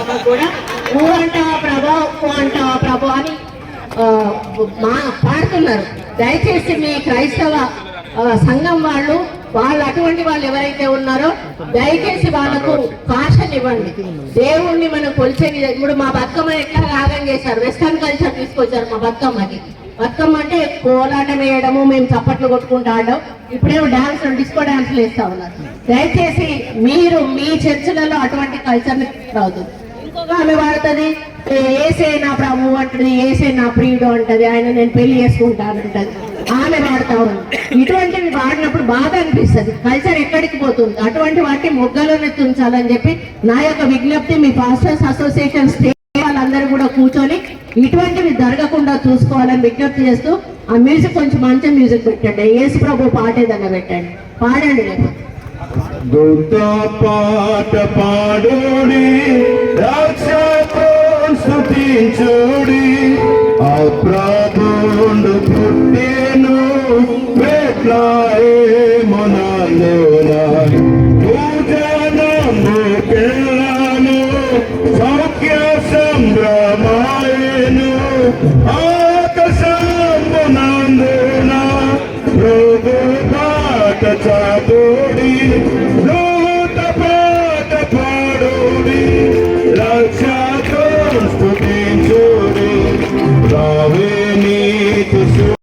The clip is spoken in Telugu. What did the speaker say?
బాబా కూడా ఊ ప్రభా ఉప్పు అంటావా ప్రభు అని మా పాడుతున్నారు. దయచేసి మీ క్రైస్తవ సంఘం వాళ్ళు వాళ్ళు అటువంటి వాళ్ళు ఎవరైతే ఉన్నారో దయచేసి వాళ్ళకు భాషను ఇవ్వండి. దేవుణ్ణి మనం కొలిచేది ఇప్పుడు మా బతుకమ్మ ఎట్లా రాగం చేశారు? వెస్టర్న్ కల్చర్ తీసుకొచ్చారు మా బతుకమ్మకి. బతుకమ్మ అంటే కోలాటం వేయడము మేము చప్పట్లు కొట్టుకుంటూ ఆడడం. ఇప్పుడేమో డాన్స్ డిస్కో డాన్స్లు వేస్తా ఉన్నారు. దయచేసి మీరు మీ చర్చలలో అటువంటి కల్చర్ని రావద్దు. ఆమె వాడుతుంది ఏసే నా ప్రభు అంటది ఏసే నా ప్రియుడు అంటది ఆయన నేను పెళ్ళి చేసుకుంటాను అంటది ఆమె వాడుతా ఉంది. ఇటువంటివి వాడినప్పుడు బాధ అనిపిస్తుంది. కల్చర్ ఎక్కడికి పోతుంది? అటువంటి వాటిని మొగ్గలోనే తుంచాలని చెప్పి నా యొక్క విజ్ఞప్తి మీ పాస్టర్స్ అసోసియేషన్ స్టే వాళ్ళందరూ కూడా కూర్చొని ఇటువంటివి జరగకుండా చూసుకోవాలని విజ్ఞప్తి చేస్తూ ఆ మ్యూజిక్ కొంచెం మంచి మ్యూజిక్ పెట్టండి. యేసు ప్రభు పాట ఏదన్నా పెట్టండి. పాడండి. లేకపోతే దుర్గ పాట పాడుడి. చూడి ఆ ప్రభుండు పెట్లాయే మనలోనా పూజనము పిల్లను సౌఖ్య సంభ్రమాయను. ఆకాశమునందు